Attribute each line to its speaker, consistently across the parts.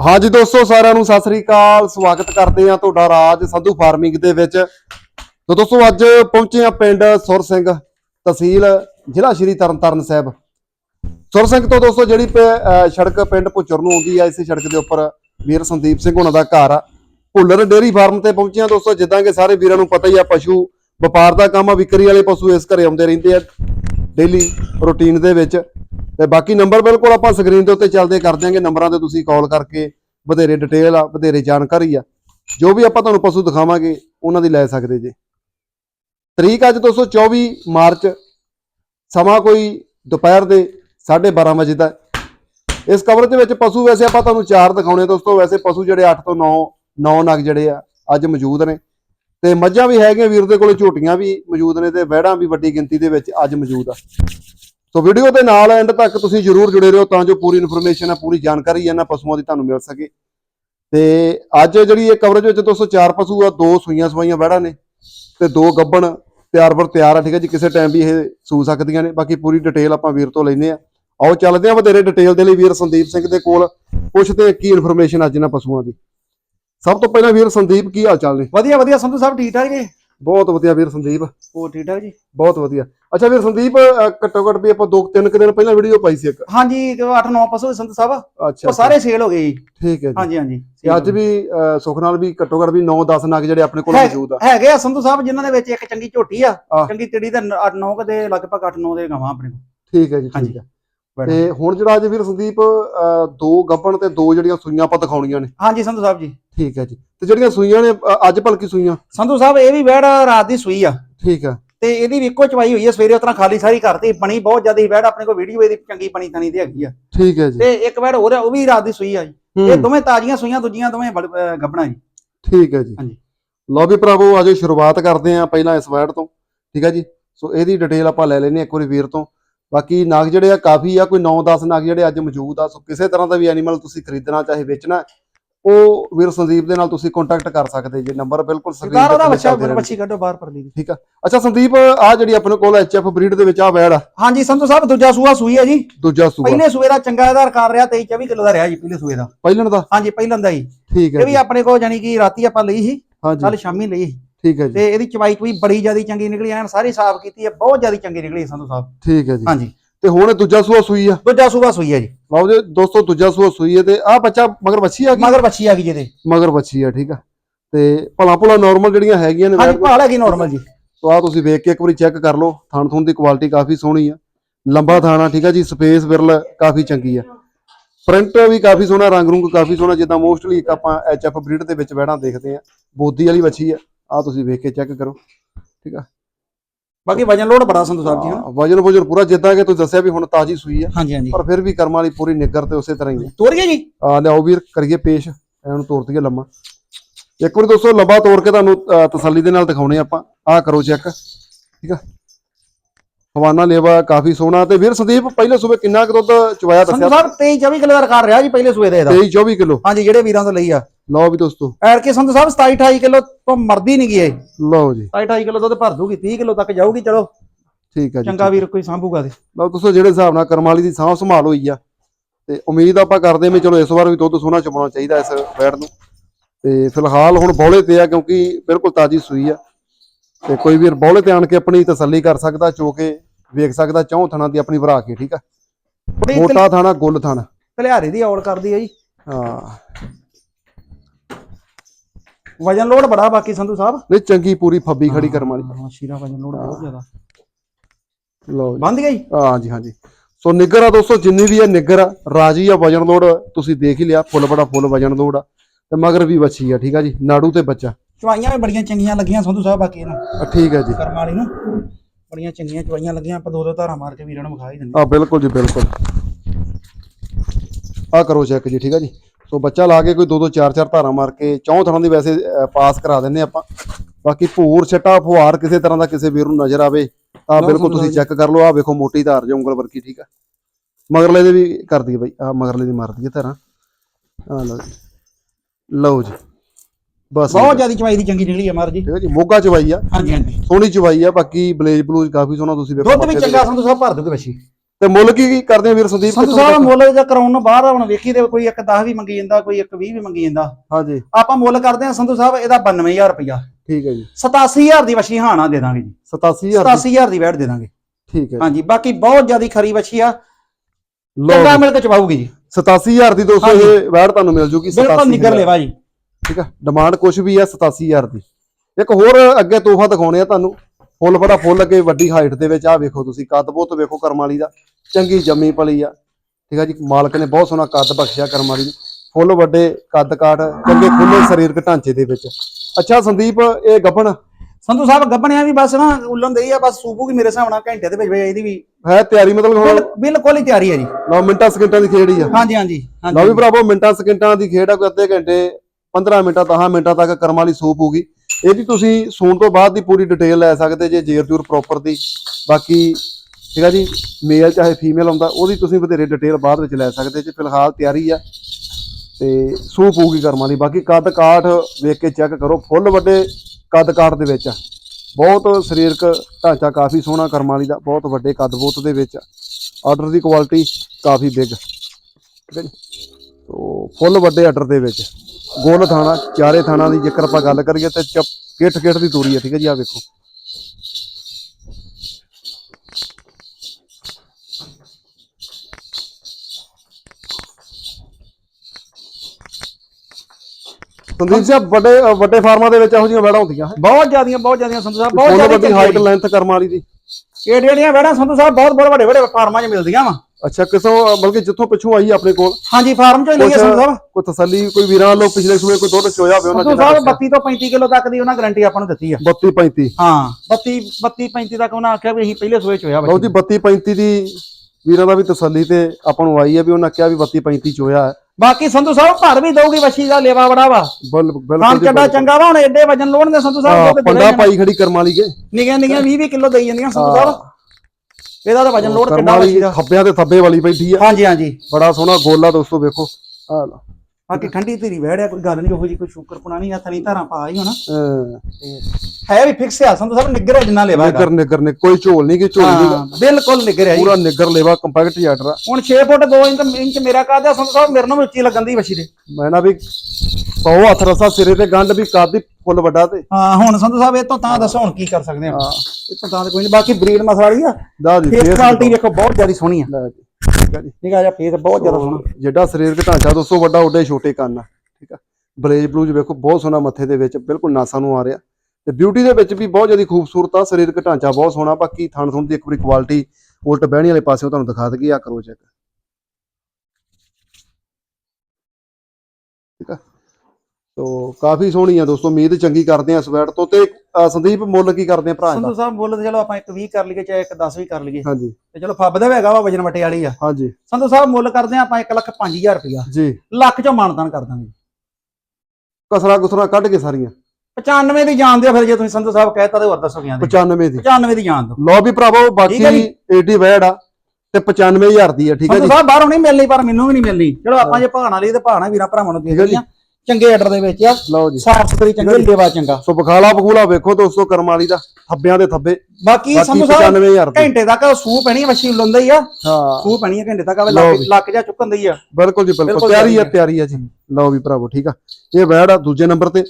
Speaker 1: ਹਾਂਜੀ ਦੋਸਤੋ, ਸਾਰਿਆਂ ਨੂੰ ਸਤਿ ਸ੍ਰੀ ਅਕਾਲ। ਸਵਾਗਤ ਕਰਦੇ ਆ ਤੁਹਾਡਾ ਰਾਜ ਸੰਧੂ ਫਾਰਮਿੰਗ ਦੇ ਵਿੱਚ। ਤਾਂ ਦੋਸਤੋ, ਅੱਜ ਪਹੁੰਚੇ ਆ ਪਿੰਡ ਸੁਰ ਸਿੰਘ ਤਹਿਸੀਲ, ਜ਼ਿਲ੍ਹਾ ਸ਼੍ਰੀ ਤਰਨਤਾਰਨ ਸਾਹਿਬ। ਸੁਰ ਸਿੰਘ ਤੋਂ ਦੋਸਤੋ, ਜਿਹੜੀ ਪ- ਸੜਕ ਪਿੰਡ ਭੁੱਚਰ ਨੂੰ ਆਉਂਦੀ ਆ, ਇਸੇ ਸੜਕ ਦੇ ਉੱਪਰ ਵੀਰ ਸੰਦੀਪ ਸਿੰਘ ਉਹਨਾਂ ਦਾ ਘਰ ਆ। ਭੁੱਲਰ ਡੇਅਰੀ ਫਾਰਮ ਤੇ ਪਹੁੰਚੇ ਆ ਦੋਸਤੋ, ਜਿੱਦਾਂ ਕਿ ਸਾਰੇ ਵੀਰਾਂ ਨੂੰ ਪਤਾ ਹੀ ਆ, ਪਸ਼ੂ ਵਪਾਰ ਦਾ ਕੰਮ ਆ, ਵਿਕਰੀ ਵਾਲੇ ਪਸ਼ੂ ਇਸ ਘਰੇ ਆਉਂਦੇ ਰਹਿੰਦੇ ਆ। ਡੇਲੀ ਰੂਟੀਨ ਦੇ ਵਿੱਚ ਤੇ ਬਾਕੀ ਨੰਬਰ ਬਿਲਕੁਲ ਆਪਾਂ ਸਕਰੀਨ ਦੇ ਉੱਤੇ ਚੱਲਦੇ ਕਰ ਦਿਆਂਗੇ। ਨੰਬਰਾਂ ਤੇ ਤੁਸੀਂ ਕਾਲ ਕਰਕੇ ਵਧੇਰੇ ਡਿਟੇਲ ਆ, ਵਧੇਰੇ ਜਾਣਕਾਰੀ ਆ। ਜੋ ਵੀ ਆਪਾਂ ਤੁਹਾਨੂੰ ਪਸ਼ੂ ਦਿਖਾਵਾਂਗੇ, ਉਹਨਾਂ ਦੀ ਲੈ ਸਕਦੇ ਜੇ। ਤਰੀਕ ਅੱਜ 224 ਮਾਰਚ, ਸਮਾਂ ਕੋਈ ਦੁਪਹਿਰ ਦੇ 12:30 ਵਜੇ ਦਾ। ਇਸ ਕਵਰ ਦੇ ਵਿੱਚ ਪਸ਼ੂ ਵੈਸੇ ਆਪਾਂ ਤੁਹਾਨੂੰ ਚਾਰ ਦਿਖਾਉਣੇ ਦੋਸਤੋ। ਵੈਸੇ ਪਸ਼ੂ ਜਿਹੜੇ 8 ਤੋਂ 9 9 ਨਗ ਜਿਹੜੇ ਆ, ਅੱਜ ਮੌਜੂਦ ਨੇ। ਤੇ ਮੱਝਾਂ ਵੀ ਹੈਗੀਆਂ, ਵੀਰ ਦੇ ਕੋਲੇ ਝੋਟੀਆਂ ਵੀ ਮੌਜੂਦ ਨੇ ਤੇ ਵਹਿੜਾਂ ਵੀ ਵੱਡੀ ਗਿਣਤੀ ਦੇ ਵਿੱਚ ਅੱਜ ਮੌਜੂਦ ਆ। ਸੋ ਵੀਡੀਓ ਦੇ ਨਾਲ ਐਂਡ ਤੱਕ ਤੁਸੀਂ ਜਰੂਰ ਜੁੜੇ ਰਹੋ ਤਾਂ ਜੋ ਪੂਰੀ ਇਨਫੋਰਮੇਸ਼ਨ ਆ ਪੂਰੀ ਜਾਣਕਾਰੀ ਇਹਨਾਂ ਪਸ਼ੂਆਂ ਦੀ ਤੁਹਾਨੂੰ ਮਿਲ ਸਕੇ। ਤੇ ਅੱਜ ਜਿਹੜੀ ਇਹ ਕਵਰੇਜ ਵਿੱਚ 204 ਪਸ਼ੂ ਆ, ਦੋ ਸੂਈਆਂ ਸਵਾਈਆਂ ਵਹਿੜਾਂ ਨੇ ਤੇ ਦੋ ਗੱਬਣ ਤਿਆਰ ਬਰ ਤਿਆਰ ਆ, ਠੀਕ ਹੈ ਜੀ, ਕਿਸੇ ਟਾਈਮ ਵੀ ਇਹ ਸੂ ਸਕਦੀਆਂ ਨੇ। ਬਾਕੀ ਪੂਰੀ ਡਿਟੇਲ ਆਪਾਂ ਵੀਰ ਤੋਂ ਲੈਨੇ ਆ। ਆਓ ਚੱਲਦੇ ਆ ਵਧੇਰੇ ਡਿਟੇਲ ਦੇ ਲਈ ਵੀਰ ਸੰਦੀਪ ਸਿੰਘ ਦੇ ਕੋਲ। ਪੁੱਛਦੇ ਆ ਕੀ ਇਨਫੋਰਮੇਸ਼ਨ ਅੱਜ ਇਹਨਾਂ ਪਸ਼ੂਆਂ ਦੀ। ਸਭ ਤੋਂ ਪਹਿਲਾਂ ਵੀਰ ਸੰਦੀਪ, ਕੀ ਹਾਲ ਚਾਲ ਨੇ?
Speaker 2: ਵਧੀਆ ਵਧੀਆ, ਸੰਧੂ ਸਾਹਿਬ ਠੀਕ ਠਾਕ ਜੀ?
Speaker 1: ਬਹੁਤ ਵਧੀਆ ਵੀਰ ਸੰਦੀਪ।
Speaker 2: ਹੋਰ ਠੀਕ ਠਾਕ ਜੀ?
Speaker 1: ਬਹੁਤ ਵਧੀਆ। ਅੱਛਾ ਵੀਰ ਸੰਦੀਪ ਘੱਟੋ ਘੱਟ ਵੀ ਆਪਾਂ ਦੋ ਤਿੰਨ ਕੁ ਦਿਨ ਪਹਿਲਾਂ ਵੀਡੀਓ ਪਾਈ ਸੀ ਇੱਕ।
Speaker 2: ਹਾਂਜੀ 8-9 ਪਸ਼ੂ ਸੰਧੂ ਸਾਹਿਬ।
Speaker 1: ਅੱਛਾ
Speaker 2: ਉਹ ਸਾਰੇ ਸੇਲ ਹੋ ਗਏ ਜੀ।
Speaker 1: ਠੀਕ ਹੈ ਜੀ।
Speaker 2: ਹਾਂਜੀ ਹਾਂਜੀ
Speaker 1: ਤੇ ਅੱਜ ਵੀ ਸੁੱਖ ਨਾਲ ਵੀ ਘੱਟੋ ਘੱਟ ਵੀ 9-10 ਨਗ ਜਿਹੜੇ ਆਪਣੇ ਕੋਲ ਮੌਜੂਦ ਆ।
Speaker 2: ਹੈਗੇ ਆ ਸੰਧੂ ਸਾਹਿਬ ਜਿਨ੍ਹਾਂ ਦੇ ਵਿੱਚ ਇੱਕ ਚੰਗੀ ਝੋਟੀ ਆ। ਚੰਗੀ ਤੇੜੀ ਤੇ 8-9 ਦੇ ਲਗਭਗ 8-9 ਦੇ ਗਾਵਾਂ ਆਪਣੇ ਕੋਲ।
Speaker 1: ਠੀਕ ਹੈ ਜੀ ਠੀਕ। ਹੈ। ਤੇ ਹੁਣ ਜਿਹੜਾ ਅੱਜ ਵੀਰ ਸੰਦੀਪ ਦੋ ਗੱਬਣ ਤੇ ਦੋ ਜਿਹੜੀਆਂ ਸੂਈਆਂ ਆਪਾਂ ਦਿਖਾਉਣੀਆਂ ਨੇ।
Speaker 2: ਹਾਂਜੀ ਸੰਧੂ ਸਾਹਿਬ ਜੀ।
Speaker 1: ਠੀਕ ਹੈ ਜੀ। ਤੇ ਜਿਹੜੀਆਂ ਸੂਈਆਂ ਨੇ ਅੱਜ ਭਲਕੀ ਸੂਈਆਂ?
Speaker 2: ਸੰਧੂ ਸਾਹਿਬ ਇਹ ਵੀ ਵੈੜ ਰਾਤ ਦੀ ਸੂਈ ਆ।
Speaker 1: ਠੀਕ ਹੈ।
Speaker 2: ਤੇ ਇਹਦੀ ਵੀ ਇੱਕੋ ਚਵਾਈ ਹੋਈ ਆ ਸਵੇਰੇ ਉਤਰਾ ਖਾਲੀ ਸਾਰੀ ਕਰਤੀ ਬਣੀ ਬਹੁਤ ਜ਼ਿਆਦਾ ਵੈੜ ਆਪਣੇ ਕੋਲ ਵੀਡੀਓ ਇਹਦੀ ਚੰਗੀ ਬਣੀ ਤਣੀ ਦੀ ਹੈਗੀ ਆ।
Speaker 1: ਠੀਕ ਹੈ ਜੀ।
Speaker 2: ਤੇ ਇੱਕ ਵੈੜ ਹੋਰ ਆ ਉਹ ਵੀ ਰਾਤ ਦੀ ਸੂਈ ਆ ਜੀ। ਇਹ
Speaker 1: ਹੂੰ,
Speaker 2: ਦੋਵੇਂ ਤਾਜ਼ੀਆਂ ਸੂਈਆਂ ਦੂਜੀਆਂ ਦੋਵੇਂ ਗੱਭਣਾ ਜੀ।
Speaker 1: ਠੀਕ ਹੈ ਜੀ।
Speaker 2: ਹਾਂਜੀ।
Speaker 1: ਲਓ ਵੀ ਭਰਾਵੋ ਅੱਜ ਸ਼ੁਰੂਆਤ ਕਰਦੇ ਆ ਪਹਿਲਾਂ ਇਸ ਵਰਡ ਤੋਂ। ਠੀਕ ਹੈ ਜੀ। ਸੋ ਇਹਦੀ ਡਿਟੇਲ ਆਪਾਂ ਲੈ ਲੈਨੇ ਇੱਕ ਵਾਰੀ ਵੀਰ ਤੋਂ। ਬਾਕੀ ਨਾਗ ਜਿਹੜੇ ਆ ਕਾਫੀ ਆ ਕੋਈ 9-10 ਨਾਗ ਜਿਹੜੇ ਅੱਜ ਮੌਜੂਦ ਆ ਸੋ ਕਿਸੇ ਤਰ੍ਹਾਂ ਦਾ ਵੀ ਐਨੀਮਲ ਤੁਸੀਂ ਖਰੀਦਣਾ ਚਾਹੇ ਵੇਚਣਾ ਉਹ ਵੀਰ ਸੰਦੀਪ ਦੇ ਨਾਲ ਤੁਸੀਂ ਕੰਟੈਕਟ ਕਰ ਸਕਦੇ ਜੇ ਨੰਬਰ ਬਿਲਕੁਲ ਸਕਰੀਨ
Speaker 2: ਸਰਦਾਰ ਉਹਦਾ
Speaker 1: ਤੇ
Speaker 2: ਬੱਚਾ। ਬੱਚੀ ਕੱਢੋ ਬਾਹਰ ਪਰਲੀ ਦੀ।
Speaker 1: ਅੱਛਾ ਸੰਦੀਪ ਆ ਜਿਹੜੀ ਆਪਣੇ ਕੋਲ ਐਚਐਫ ਬਰੀਡ ਦੇ ਵਿੱਚ ਆ ਵੈੜ ਆ।
Speaker 2: ਹਾਂਜੀ ਸੰਧੂ ਸਾਹਿਬ ਦੂਜਾ ਸੂਆ ਸੂਈ ਆ ਜੀ।
Speaker 1: ਦੂਜਾ ਸੂਆ।
Speaker 2: ਪਹਿਲੇ ਸੂਏ ਦਾ ਚੰਗਾ ਆਧਾਰ ਕਰ ਰਿਹਾ 23 24 ਕਿਲੋ ਦਾ ਰਿਹਾ ਜੀ ਪਹਿਲੇ ਸੂਏ ਦਾ।
Speaker 1: ਪਹਿਲਣ ਦਾ?
Speaker 2: ਹਾਂਜੀ ਪਹਿਲਾਂ ਦਾ ਹੀ
Speaker 1: ਠੀਕ ਹੈ
Speaker 2: ਇਹ ਵੀ
Speaker 1: ਜੀ,
Speaker 2: ਆਪਣੇ ਕੋਲ ਜਾਨੀ ਕਿ ਰਾਤੀ ਆਪਾਂ ਲਈ ਸੀ
Speaker 1: ਹਾਂਜੀ।
Speaker 2: ਕੱਲ ਸ਼ਾਮੀ ਲਈ ਸੀ।
Speaker 1: ਠੀਕ ਹੈ ਜੀ।
Speaker 2: ਤੇ ਇਹਦੀ ਚਵਾਈ ਚੁਈ ਬੜੀ ਜ਼ਿਆਦਾ ਚੰਗੀ ਨਿਕਲੀ ਐਨ ਸਾਰੀ ਸਾਫ਼ ਕੀਤੀ ਹੈ ਬਹੁਤ ਜ਼ਿਆਦਾ ਚੰਗੀ ਨਿਕਲੀ ਸੰਧੂ ਸਾਹਿਬ
Speaker 1: ਠੀਕ ਹੈ ਜੀ।
Speaker 2: ਹਾਂਜੀ।
Speaker 1: ਤੇ ਹੁਣ ਇਹ ਦੂਜਾ ਸੂਆ ਸੂਈ ਆ?
Speaker 2: ਦੂਜਾ ਸੂਆ ਸੂਈ ਆ ਜੀ।
Speaker 1: ਲਓ ਜੀ ਦੋਸਤੋ ਦੂਜਾ ਸੂਆ ਸੂਈ ਹੈ ਤੇ ਆ ਬੱਚਾ ਮਗਰ ਬੱਚੀ ਆ ਗਈ?
Speaker 2: ਮਗਰ ਬੱਚੀ ਆ ਗਈ ਜਿਹਦੇ।
Speaker 1: ਮਗਰ ਬੱਚੀ ਆ ਠੀਕ ਆ। ਤੇ ਭਲਾ ਭਲਾ ਨਾਰਮਲ ਜਿਹੜੀਆਂ ਹੈਗੀਆਂ ਨੇ
Speaker 2: ਹਾਂਜੀ ਭਾਲ ਹੈਗੀ ਨਾਰਮਲ ਜੀ।
Speaker 1: ਸੋ ਆ ਤੁਸੀਂ ਵੇਖ ਕੇ ਇੱਕ ਵਾਰੀ ਚੈੱਕ ਕਰ ਲਓ ਥਣ ਥੁਣ ਦੀ ਕੁਆਲਿਟੀ ਕਾਫੀ ਸੋਹਣੀ ਆ। ਲੰਬਾ ਥਾਣਾ ਠੀਕ ਆ ਜੀ ਸਪੇਸ ਵਿਰਲ ਕਾਫੀ ਚੰਗੀ ਆ। ਪ੍ਰਿੰਟ ਵੀ ਕਾਫੀ ਸੋਹਣਾ ਰੰਗ ਰੁੰਗ ਕਾਫੀ ਸੋਹਣਾ ਜਿੱਦਾਂ ਮੋਸਟਲੀ ਇੱਕ ਆਪਾਂ ਐਚਐਫ ਬਰੀਡ ਦੇ ਵਿੱਚ ਵਹਿੜਾਂ ਦੇਖਦੇ ਆ। ਬੋਦੀ ਵਾਲੀ ਬੱਚੀ ਆ। ਆ ਤੁਸੀਂ ਵੇਖ ਕੇ ਚੈੱਕ ਕਰੋ ਠੀਕ ਆ?
Speaker 2: ਬਾਕੀ ਵਜਨ ਲੋਡ ਬੜਾ ਸੰਧੂ ਸਾਹਿਬ ਜੀ।
Speaker 1: ਹਾਂ, ਵਜਨ ਵਜਨ ਪੂਰਾ ਜਿੱਦਾਂ ਕਿ ਤੁਸੀਂ ਦੱਸਿਆ ਵੀ ਹੁਣ ਤਾਜੀ ਸੂਈ ਆ
Speaker 2: ਹਾਂਜੀ ਹਾਂਜੀ।
Speaker 1: ਪਰ ਫਿਰ ਵੀ ਕਰਮਾਂ ਵਾਲੀ ਪੂਰੀ ਨਿੱਗਰ ਤੇ ਉਸੇ ਤਰ੍ਹਾਂ ਹੀ ਆ।
Speaker 2: ਤੋਰ ਗਿਆ ਜੀ?
Speaker 1: ਆ ਲਿਆਓ ਵੀਰ ਕਰੀਏ ਪੇਸ਼ ਇਹਨੂੰ ਤੋੜ ਦਈਏ ਲੰਮਾ। ਇੱਕ ਵਾਰੀ ਦੋਸਤੋ ਲੰਬਾ ਤੋੜ ਕੇ ਤੁਹਾਨੂੰ ਤਸੱਲੀ ਦੇ ਨਾਲ ਦਿਖਾਉਣੇ ਆਪਾਂ। ਆਹ ਕਰੋ ਚੈੱਕ ਠੀਕ ਆ? ਹਵਾਨਾ ਲੇਵਾ ਕਾਫੀ ਸੋਹਣਾ ਤੇ ਵੀਰ ਸੰਦੀਪ ਪਹਿਲੇ ਸੂਬੇ ਕਿੰਨਾ ਕੁ ਦੁੱਧ ਚਵਾਇਆ ਦੱਸਿਆ?
Speaker 2: ਸਾਹਿਬ 23 24 ਕਿਲੋ ਦਾ ਰਿਕਾਰਡ ਰਿਹਾ ਜੀ ਪਹਿਲੇ ਸੂਏ ਦਾ ਇਹਦਾ।
Speaker 1: 23 24 ਕਿਲੋ।
Speaker 2: ਹਾਂਜੀ ਜਿਹੜੇ ਵੀਰਾਂ ਤੋਂ ਲਈ ਆ।
Speaker 1: ਲਓ ਵੀ ਦੋਸਤੋ।
Speaker 2: ਐਰ ਕੇ ਸੰਧੂ ਸਾਹਿਬ 27 28 ਕਿਲੋ ਤੋਂ ਮਰਦੀ ਨਹੀਂ ਗਈ ਇਹ।
Speaker 1: ਲਓ ਜੀ।
Speaker 2: 27 28 ਕਿਲੋ ਦੁੱਧ ਭਰ ਦੂਗੀ 30 ਕਿਲੋ ਤੱਕ ਜਾਊਗੀ ਚਲੋ।
Speaker 1: ਠੀਕ ਹੈ ਜੀ
Speaker 2: ਚੰਗਾ ਵੀਰ ਕੋਈ ਸਾਂਭੂਗਾ ਤੇ।
Speaker 1: ਲਓ ਦੋਸਤੋ ਜਿਹੜੇ ਹਿਸਾਬ ਨਾਲ ਕਰਮ ਵਾਲੀ ਦੀ ਸਾਂਭ ਸੰਭਾਲ ਹੋਈ ਆ ਤੇ ਉਮੀਦ ਆਪਾਂ ਕਰਦੇ ਹਾਂ ਵੀ ਚਲੋ ਇਸ ਵਾਰ ਵੀ ਦੁੱਧ ਸੋਹਣਾ ਚਮਾਉਣਾ ਚਾਹੀਦਾ ਇਸ ਵੈੜ ਨੂੰ। ਤੇ ਫਿਲਹਾਲ ਹੁਣ ਬੌਲੇ ਤੇ ਆ ਕਿਉਂਕਿ ਬਿਲਕੁਲ ਤਾਜੀ ਸੂਈ ਆ। ਤੇ ਕੋਈ ਵੀਰ ਬੌਲੇ ਤੇ ਆਣ ਕੇ ਆਪਣੀ ਤਸੱਲੀ ਕਰ ਸਕਦਾ ਚੋ ਕੇ ਵੇਖ ਸਕਦਾ ਚੌਂ ਥਣਾ ਦੀ ਆਪਣੀ ਭਰਾ ਕੇ ਠੀਕ ਆ?
Speaker 2: ਬੜੀ
Speaker 1: ਮੋਟਾ ਥਾਣਾ ਗੁੱਲ ਥਣ।
Speaker 2: ਤਲਿਆਰੇ ਦੀ ਔਲ ਕਰਦੀ ਆ ਜੀ।
Speaker 1: ਹਾਂ।
Speaker 2: ਵਜਨ ਲੋਡ ਬੜਾ ਬਾਕੀ ਸੰਧੂ ਸਾਹਿਬ।
Speaker 1: ਨਹੀਂ ਚੰਗੀ ਪੂਰੀ ਫੱਬੀ ਖੜੀ ਕਰਮ ਵਾਲੀ।
Speaker 2: ਹਾਂ ਸ਼ੀਰਾ ਵਜਨ ਲੋਡ ਬਹੁਤ ਜ਼ਿਆਦਾ।
Speaker 1: ਲਓ ਜੀ।
Speaker 2: ਬੰਦ ਗਿਆ ਜੀ
Speaker 1: ਹਾਂਜੀ ਹਾਂਜੀ। ਸੋ ਨਿੱਗਰ ਆ ਦੋਸਤੋ ਜਿੰਨੀ ਵੀ ਆ ਨਿੱਗਰ ਆ ਰਾਜੀ ਆ ਵਜਨ ਲੋਡ ਤੁਸੀਂ ਦੇਖ ਹੀ ਲਿਆ ਫੁੱਲ ਬੜਾ ਫੁੱਲ ਵਜਨ ਲੋਡ ਆ। ਤੇ ਮਗਰ ਵੀ ਵੱਛੀ ਆ ਠੀਕ ਆ ਜੀ? ਨਾੜੂ ਤੇ ਬੱਚਾ।
Speaker 2: ਚਵਾਈਆਂ ਵੀ ਬੜੀਆਂ ਚੰਗੀਆਂ ਲੱਗੀਆਂ ਸੰਧੂ ਸਾਹਿਬ ਬਾਕੀ ਇਹਨਾਂ
Speaker 1: ਆ, ਠੀਕ ਹੈ ਜੀ।
Speaker 2: ਕਰਮ ਵਾਲੀ ਨੂੰ। ਬੜੀਆਂ ਚੰਗੀਆਂ ਚਵਾਈਆਂ ਲੱਗੀਆਂ ਆਪਾਂ ਦੋ ਦੋ ਧਾਰਾਂ ਮਾਰ ਕੇ ਵੀਰਾਂ ਨੂੰ ਵਿਖਾ ਹੀ ਦਿੰਦੇ
Speaker 1: ਆ ਬਿਲਕੁਲ ਜੀ ਬਿਲਕੁਲ। ਆ ਕਰੋ ਚੈੱਕ ਜੀ ਠੀਕ ਆ ਜੀ? ਸੋ ਬੱਚਾ ਲਾ ਕੇ ਕੋਈ ਦੋ ਦੋ ਚਾਰ ਚਾਰ ਧਾਰਾਂ ਮਾਰ ਕੇ ਚੌਂ ਥਾਂ ਦੀ ਵੈਸੇ ਪਾਸ ਕਰਾ ਦਿੰਨੇ ਆਪਾਂ। ਬਾਕੀ ਭੂਰ ਛਟਾ ਫੁਹਾਰ ਕਿਸੇ ਤਰ੍ਹਾਂ ਦਾ ਕਿਸੇ ਵੀਰ ਨੂੰ ਨਜ਼ਰ ਆਵੇ
Speaker 2: ਲਓ
Speaker 1: ਬਿਲਕੁਲ ਤੁਸੀਂ। ਚੈੱਕ ਕਰ ਲਓ। ਆ ਵੇਖੋ ਮੋਟੀ ਧਾਰ ਜੇ ਉਂਗਲ ਵਰਗੀ ਠੀਕ ਆ। ਮਗਰਲੇ ਦੇ ਵੀ ਕਰ ਦਈਏ ਬਾਈ। ਆ ਮਗਰਲੇ ਦੀ ਮਾਰ ਦਈਏ ਧਾਰਾਂ। ਆ ਲਓ ਜੀ। ਲਓ ਜੀ। ਬਸ
Speaker 2: ਬਹੁਤ ਜ਼ਿਆਦਾ ਚਵਾਈ ਦੀ ਚੰਗੀ ਨਿਕਲੀ ਆ ਮਾਰ ਜੀ
Speaker 1: ਠੀਕ ਹੈ ਜੀ ਮੋਗਾ ਚਵਾਈ ਆ।
Speaker 2: ਹਾਂਜੀ ਹਾਂਜੀ।
Speaker 1: ਸੋਹਣੀ ਚਵਾਈ ਆ। ਬਾਕੀ ਬਲੇਜ ਬਲੂਜ ਕਾਫੀ ਸੋਹਣਾ ਤੁਸੀਂ ਵੇਖੋ
Speaker 2: ਦੁੱਧ ਵੀ
Speaker 1: ਤੇ।
Speaker 2: ਚੰਗਾ ਸੰਧੂ ਸਾਹਿਬ ਭਰ ਦੂਗੇ ਬੱਚੀ
Speaker 1: ਤੇ ਮੁੱਲ ਕੀ ਕਰਦੇ ਆ ਵੀਰ ਸੰਦੀਪ?
Speaker 2: ਸੰਧੂ ਸਾਹਿਬ? ਮੁੱਲ ਜੇ ਕਰਾਉਣ ਨੂੰ ਬਾਹਰ ਹੁਣ ਵੇਖੀ ਤੇ ਕੋਈ ਇੱਕ 10 ਵੀ ਮੰਗੀ ਜਾਂਦਾ ਕੋਈ ਇੱਕ 20 ਵੀ ਮੰਗੀ ਜਾਂਦਾ।
Speaker 1: ਹਾਂਜੀ।
Speaker 2: ਆਪਾਂ ਮੁੱਲ ਕਰਦੇ ਆ ਸੰਧੂ ਸਾਹਿਬ ਇਹਦਾ 92000 ਰੁਪਇਆ।
Speaker 1: ਠੀਕ ਹੈ ਜੀ।
Speaker 2: 87000 ਦੀ ਵਛੀ ਹਾਣਾ ਦੇ ਦਾਂਗੇ ਜੀ।
Speaker 1: 87000 ਦੀ?
Speaker 2: 87000 ਦੀ ਵੈਟ ਦੇ ਦਾਂਗੇ।
Speaker 1: ਠੀਕ ਹੈ
Speaker 2: ਹਾਂਜੀ ਬਾਕੀ ਬਹੁਤ ਜ਼ਿਆਦੀ ਖਰੀ ਵਛੀ ਆ।
Speaker 1: ਜੀ।
Speaker 2: ਮਿਲ ਕੇ ਚਵਾਊਗੀ ਜੀ।
Speaker 1: 87000 ਦੀ ਦੋਸਤੋ
Speaker 2: ਹਾਂਜੀ।
Speaker 1: ਇਹ ਵੈੜ ਤੁਹਾਨੂੰ ਮਿਲ ਜੂਗੀ
Speaker 2: ਬਿਲਕੁਲ ਨਿਗਰ
Speaker 1: 87000
Speaker 2: ਲੈਵਾ ਜੀ।
Speaker 1: ਠੀਕ ਆ ਡਿਮਾਂਡ ਕੁਝ ਵੀ ਆ 87000 ਦੀ। ਇੱਕ ਹੋਰ ਅੱਗੇ ਤੋਹਫਾ ਦਿਖਾਉਣੇ ਆ ਤੁਹਾਨੂੰ। ਫੁੱਲ ਬੜਾ ਫੁੱਲ ਅੱਗੇ ਵੱਡੀ ਹਾਈਟ ਦੇ ਵਿੱਚ ਆ ਵੇਖੋ ਤੁਸੀਂ ਕੱਦ ਬਹੁਤ ਵੇਖੋ ਕਰਮ ਵਾਲੀ ਦਾ ਚੰਗੀ ਜੰਮੀ ਪਲੀ ਆ। ਠੀਕ ਆ ਜੀ ਮਾਲਕ ਨੇ ਬਹੁਤ ਸੋਹਣਾ ਕੱਦ ਬਖਸ਼ਿਆ ਕਰਮ ਵਾਲੀ ਨੂੰ। ਫੁੱਲ ਵੱਡੇ ਕੱਦ ਕਾਠ ਚੰਗੇ ਖੁੱਲੇ ਸਰੀਰਕ ਢਾਂਚੇ ਦੇ ਵਿੱਚ। ਅੱਛਾ ਸੰਦੀਪ ਇਹ ਗੱਭਣ?
Speaker 2: ਸੰਧੂ ਸਾਹਿਬ ਗੱਬਣਿਆ ਵੀ ਬਸ ਨਾ ਉਲਣ ਦੇਈ ਆ ਬਸ ਸੂਪੂਗੀ ਮੇਰੇ ਹਿਸਾਬ ਨਾਲ ਘੰਟੇ ਦੇ ਵਿੱਚ ਵਿੱਚ ਇਹਦੀ ਵੀ।
Speaker 1: ਹੈ ਤਿਆਰੀ ਮਤਲਬ ਹੁਣ?
Speaker 2: ਬਿਲ- ਬਿਲਕੁਲ ਹੀ ਤਿਆਰੀ ਹੈ ਜੀ।
Speaker 1: ਲਓ ਮਿੰਟਾਂ ਸਕਿੰਟਾਂ ਦੀ ਖੇਡ ਹੀ ਆ।
Speaker 2: ਹਾਂਜੀ ਹਾਂਜੀ
Speaker 1: ਲਓ ਵੀ ਭਰਾਵੋ ਮਿੰਟਾਂ ਸਕਿੰਟਾਂ ਦੀ ਖੇਡ ਆ ਕੋਈ ਅੱਧੇ ਘੰਟੇ 15 ਮਿੰਟਾਂ 10 ਮਿੰਟਾਂ ਤੱਕ ਕਰਮ ਵਾਲੀ ਸੂਪ ਹੋਊਗੀ। ਇਹਦੀ ਤੁਸੀਂ ਸੂਣ ਤੋਂ ਬਾਅਦ ਦੀ ਪੂਰੀ ਡਿਟੇਲ ਲੈ ਸਕਦੇ ਜੇ ਜੇਰ ਜੂਰ ਪ੍ਰੋਪਰ ਦੀ। ਬਾਕੀ ਠੀਕ ਆ ਜੀ ਮੇਲ ਚਾਹੇ ਫੀਮੇਲ ਹੁੰਦਾ, ਉਹਦੀ ਤੁਸੀਂ ਵਧੇਰੇ ਡਿਟੇਲ ਬਾਅਦ ਵਿੱਚ ਲੈ ਸਕਦੇ ਜੇ, ਫਿਲਹਾਲ ਤਿਆਰੀ ਆ। ਤੇ ਸੂਪ ਹੋਊਗੀ ਕਰਮਾਂ ਦੀ। ਬਾਕੀ ਕੱਦ ਕਾਠ ਵੇਖ ਕੇ ਚੈੱਕ ਕਰੋ, ਫੁੱਲ ਵੱਡੇ ਕੱਦ ਕਾਠ ਦੇ ਵਿੱਚ ਆ। ਬਹੁਤ ਸਰੀਰਕ ਢਾਂਚਾ ਕਾਫੀ ਸੋਹਣਾ ਕਰਮਾਂ ਵਾਲੀ ਦਾ, ਬਹੁਤ ਵੱਡੇ ਕੱਦ ਬੋਤ ਦੇ ਵਿੱਚ ਆਰਡਰ ਦੀ ਕੁਆਲਿਟੀ ਕਾਫੀ ਬਿਗ ਠੀਕ ਹੈ ਜੀ। ਤੋ ਫੁੱਲ ਵੱਡੇ ਆਰਡਰ ਦੇ ਵਿੱਚ। ਗੋਲ ਥਾਣਾ ਚਾਰੇ ਥਾਣਾ ਦੀ ਜੇਕਰ ਆਪਾਂ ਗੱਲ ਕਰੀਏ ਤੇ ਕਿਟ ਕਿਟ ਦੀ ਦੂਰੀ ਹੈ ਠੀਕ ਹੈ ਜੀ ਆ ਵੇਖੋ। ਸੰਦੀਪ ਸਾਹਿਬ ਵੱਡੇ ਵੱਡੇ ਫਾਰਮਾਂ ਦੇ ਵਿੱਚ ਇਹੋ ਜਿਹੀਆਂ ਵੈੜਾਂ ਹੁੰਦੀਆਂ
Speaker 2: ਬਹੁਤ ਜ਼ਿਆਦੀਆਂ ਬਹੁਤ ਜ਼ਿਆਦੀਆਂ ਸੰਧੂ ਸਾਹਿਬ ਬਹੁਤ ਜ਼ਿਆਦਾ
Speaker 1: ਵੱਡੀ ਹਾਈਟ ਲੈਂਥ ਕਰਮ ਵਾਲੀ ਦੀ।
Speaker 2: ਇਹ ਜਿਹੜੀਆਂ ਵੈੜਾਂ ਸੰਧੂ ਸਾਹਿਬ ਬਹੁਤ ਬਹੁਤ ਵੱਡੇ ਵੱਡੇ ਫਾਰਮਾਂ 'ਚ ਮਿਲਦੀਆਂ ਵਾ।
Speaker 1: ਅੱਛਾ ਕਿਸੋਂ ਬਲਕਿ ਜਿੱਥੋਂ ਪਿੱਛੋਂ ਆਈ ਆਪਣੇ ਕੋਲ?
Speaker 2: ਹਾਂਜੀ ਫਾਰਮ 'ਚੋਂ ਹੀ ਲਈਏ ਸੰਧੂ ਸਾਹਿਬ।
Speaker 1: ਕੋਈ ਤਸੱਲੀ ਕੋਈ ਵੀਰਾਂ ਲੋ ਪਿਛਲੇ ਸੂਏ ਕੋਈ ਦੁੱਧ ਚੋਇਆ ਹੋਵੇ ਉਹਨਾਂ
Speaker 2: ਸੰਧੂ ਸਾਹਿਬ 32 ਤੋਂ 35 ਕਿਲੋ ਤੱਕ ਦੀ ਉਹਨਾਂ ਗਾਰੰਟੀ ਆਪਾਂ ਨੂੰ ਦਿੱਤੀ ਆ।
Speaker 1: 32 35
Speaker 2: ਹਾਂ 32 32 35 ਤੱਕ ਉਹਨਾਂ ਆਖਿਆ ਵੀ ਅਸੀਂ ਪਹਿਲੇ ਸੋਏ ਚ ਹੋਇਆ
Speaker 1: ਲਓ ਜੀ 32 35 ਦੀ ਵੀਰਾਂ ਦਾ ਵੀ ਤਸੱਲੀ ਤੇ ਆਪਾਂ ਨੂੰ ਆਈ ਹੈ ਵੀ ਉਹਨਾਂ ਕਿਹਾ ਵੀ 32 35 ਚ ਹੋਇਆ ਹੈ।
Speaker 2: ਬਾਕੀ ਸੰਧੂ ਸਾਹਿਬ ਭਰ ਵੀ ਦਊਗੀ ਵੱਛੀ ਦਾ ਲੇਵਾ ਬੜਾ ਵਾ।
Speaker 1: ਬਿਲਕੁਲ
Speaker 2: ਚੱਡਾ ਚੰਗਾ ਵਾ ਹੁਣ ਐਡੇ ਵਜਨ ਲੋਣ ਦੇ ਸੰਧੂ ਸਾਹਿਬ
Speaker 1: ਹਾਂ, ਪੰਡਾ ਪਾਈ ਖੜੀ ਕਰਮ ਵਾਲੀ ਕੇ।
Speaker 2: ਨਿਗੀਆਂ ਨਿਗੀਆਂ 20 20 ਕਿਲੋ ਦੇਈ ਜਾਂਦੀਆਂ ਸੰਧੂ ਸਾਹਿਬ। ਇਹਦਾ ਤਾਂ ਵਜਨ ਲੋਡ ਕਿੱਡਾ
Speaker 1: ਵਾਲੀ
Speaker 2: ਦਾ
Speaker 1: ਥੱਬਿਆਂ ਤੇ ਥੱਬੇ ਵਾਲੀ ਬੈਠੀ ਆ।
Speaker 2: ਹਾਂਜੀ ਹਾਂਜੀ।
Speaker 1: ਬੜਾ ਸੋਹਣਾ ਗੋਲਾ ਦੋਸਤੋ ਵੇਖੋ ਆ ਲਓ।
Speaker 2: ਬਾਕੀ ਠੰਡੀ ਧੀਰੀ ਵਹਿੜਿਆ ਕੋਈ ਗੱਲ ਨਹੀਂ ਉਹੋ ਜੀ ਕੋਈ ਸ਼ੂਕਰ ਪੁਣਾ ਨਹੀਂ ਹੱਥ ਨਹੀਂ ਧਾਰਾਂ ਪਾ ਹੀ ਹੋਣਾ। ਹੈ। ਵੀ ਫਿਕਸ ਆ ਸੰਧੂ ਸਾਹਿਬ ਨਿੱਗਰ ਹੈ ਜਿੰਨਾ ਲੇਵਾ।
Speaker 1: ਨਿੱਗਰ ਨਿੱਗਰ ਨੇ ਕੋਈ ਝੋਲ ਨਹੀਂ ਕਿ ਝੋਲ ਨਹੀਂ
Speaker 2: ਬਿਲਕੁਲ ਨਿੱਗਰ ਹੈ
Speaker 1: ਪੂਰਾ ਨਿੱਗਰ ਲੇਵਾ ਕੰਪੈਕਟ ਜੈਟਰ ਆ
Speaker 2: ਹੁਣ 6 ਫੁੱਟ 2 ਇੰਚ ਇੰਚ ਮੇਰਾ ਕਾਹਦਾ ਸੰਧੂ ਸਾਹਿਬ ਮੇਰੇ ਨਾਲ ਉੱਚੀ ਲੱਗਣ ਦੀ ਵੱਛੀ ਦੇ।
Speaker 1: ਮੈਂ ਨਾ ਵੀ ਸੌ ਹੱਥ ਰਸਾ ਸਿਰੇ ਤੇ ਗੰਢ ਵੀ ਕਾਦੀ ਫੁੱਲ ਵੱਡਾ ਤੇ।
Speaker 2: ਹਾਂ ਹੁਣ ਸੰਧੂ ਸਾਹਿਬ ਇਹ ਤੋਂ ਤਾਂ ਦੱਸੋ ਹੁਣ ਕੀ ਕਰ ਸਕਦੇ ਆ
Speaker 1: ਹਾਂ।
Speaker 2: ਇਹ ਤੋਂ ਤਾਂ ਕੋਈ ਨਹੀਂ ਬਾਕੀ ਬਰੀਡ ਮਸਾਲੀ ਆ।
Speaker 1: ਦਾ ਜੀ ਫੇਸ
Speaker 2: ਕੁਆਲਿਟੀ ਵੇਖੋ ਬਹੁਤ ਜ਼ਿਆਦਾ ਸੋਹਣੀ ਆ।
Speaker 1: ਲੈ ਜੀ। ਠੀਕ ਆ ਜੀ।
Speaker 2: ਨਿਕਾ ਜਿਹਾ ਫੇਸ ਬਹੁਤ ਜ਼ਿਆਦਾ ਸੋਹਣਾ।
Speaker 1: ਜਿਹੜਾ ਸਰੀਰਕ ਢਾਂਚਾ ਦੋਸਤੋ ਵੱਡਾ ਉੱਡੇ ਛੋਟੇ ਕੰਨ ਆ। ਠੀਕ ਆ। ਬਲੇਜ ਬਲੂਜ ਵੇਖੋ ਬਹੁਤ ਸੋਹਣਾ ਮੱਥੇ ਦੇ ਵਿੱਚ ਬਿਲਕੁਲ ਨਾਸਾਂ ਨੂੰ ਆ ਰਿਹਾ। ਤੇ ਬਿਊਟੀ ਦੇ ਵਿੱਚ ਵੀ ਬਹੁਤ ਜ਼ਿਆਦਾ ਖੂਬਸੂਰਤ ਆ ਸਰੀਰਕ ਢਾਂਚਾ ਬਹੁਤ ਸੋਹਣਾ। ਬਾਕੀ ਥਣ ਥਣ ਦੀ ਇੱਕ ਵਾਰੀ ਕੁਆਲਿਟੀ ਉਲਟ ਬਹਿਣੀ ਵਾਲੇ ਪਾਸੇ ਤੁਹਾਨੂੰ ਦਿਖਾ ਦਗੀ ਆ ਕਰੋ ਚੈੱਕ ਠੀਕ ਆ। ਤੋ ਕਾਫੀ ਸੋਹਣੀ ਆ ਦੋਸਤੋ ਉਮੀਦ ਚੰਗੀ ਕਰਦੇ ਆ ਸਵੈਟ ਤੋਂ। ਤੇ ਅ, ਸੰਦੀਪ ਮੁੱਲ ਕੀ ਕਰਦੇ ਆ ਭਰਾ
Speaker 2: ਸੰਧੂ
Speaker 1: ਦਾ
Speaker 2: ਸਾਹਿਬ ਬੋਲ ਤੇ ਚਲੋ ਆਪਾਂ ਇੱਕ 20 ਕਰ ਲਈਏ ਚਾਹੇ ਇੱਕ 10 ਵੀ ਕਰ ਲਈਏ।
Speaker 1: ਹਾਂਜੀ।
Speaker 2: ਤੇ ਚਲੋ ਫੱਬ ਦਾ ਵੀ ਹੈਗਾ ਵਾ ਵਜਨ ਵਟੇ ਵਾਲੀ ਆ।
Speaker 1: ਹਾਂਜੀ।
Speaker 2: ਸੰਧੂ ਸਾਹਿਬ ਮੁੱਲ ਕਰਦੇ ਆ ਆਪਾਂ 1 ਲੱਖ 5000 ਰੁਪਇਆ।
Speaker 1: ਜੀ।
Speaker 2: ਲੱਖ ਚੋਂ ਮਾਨਦਾਨ ਕਰ ਦਾਂਗੇ।
Speaker 1: ਕਸਰਾ ਕੁਸਰਾ ਕੱਢ ਕੇ ਸਾਰੀਆਂ।
Speaker 2: 95 ਦੀ ਜਾਣ ਦਿਓ ਫਿਰ ਜੇ ਤੁਸੀਂ ਸੰਧੂ ਸਾਹਿਬ ਕਹਿਤਾ ਤੇ ਹੋਰ ਦੱਸੋ ਕਿਆਂ ਦੇ
Speaker 1: 95 ਦੀ।
Speaker 2: 95 ਦੀ ਜਾਣ ਦਿਓ।
Speaker 1: ਲੋ ਵੀ ਭਰਾਵੋ ਬਾਕੀ
Speaker 2: ਠੀਕ ਹੈ ਜੀ।
Speaker 1: 80 ਵੈੜ ਆ ਤੇ 95000 ਦੀ ਆ ਠੀਕ ਹੈ
Speaker 2: ਸੰਧੂ
Speaker 1: ਜੀ।
Speaker 2: ਸਾਹਿਬ ਬਾਹਰੋਂ ਨਹੀਂ ਮਿਲਣੀ ਪਰ ਮੈਨੂੰ ਵੀ ਨਹੀਂ ਮਿਲਣੀ। ਚਲੋ ਆਪਾਂ ਜੇ ਭਾਣਾ ਲਈ ਤੇ ਭਾਣਾ ਵੀਰਾਂ ਭਰਾਵਾਂ ਨੂੰ ਦੇ
Speaker 1: ਠੀਕ ਹੈ ਜੀ।
Speaker 2: ਦਿੰਦੇ ਆ। ਚੰਗੇ ਆਰਡਰ ਦੇ ਵਿੱਚ ਆ।
Speaker 1: ਲਓ ਜੀ।
Speaker 2: ਸਾਫ਼ ਸੁਥਰੀ ਚੰਗੀ ਲੇਵਾ ਚੰਗਾ।
Speaker 1: ਸੋ ਬਖਾਲਾ ਬਖੂਲਾ ਵੇਖੋ ਦੋਸਤੋ ਕਰਮ ਵਾਲੀ ਦਾ ਥੱਬਿਆਂ ਦੇ ਥੱਬੇ।
Speaker 2: ਬਾਕੀ ਸੰਧੂ ਸਾਹਿਬ
Speaker 1: 95000 ਦੀ।
Speaker 2: ਘੰਟੇ ਤੱਕ ਸੂਹ ਪੈਣੀ ਮੱਛੀ ਲੁੰਦਾ ਹੀ ਆ।
Speaker 1: ਹਾਂ।
Speaker 2: ਸੂਹ ਪੈਣੀ ਆ ਘੰਟੇ ਤੱਕ
Speaker 1: ਲਓ
Speaker 2: ਲੱਕ ਜਾ। ਚੁੱਕਣ ਦੀ ਆ।
Speaker 1: ਬਿਲਕੁਲ ਜੀ ਬਿਲਕੁਲ ਤਿਆਰੀ ਆ
Speaker 2: ਤਿਆਰੀ
Speaker 1: ਤਿਆਰੀ ਆ ਜੀ। ਲਓ ਵੀ ਭਰਾਵੋ ਠੀਕ ਆ। ਇਹ ਵੈੜ ਆ ਦੂਜੇ ਨੰਬਰ ਤੇ।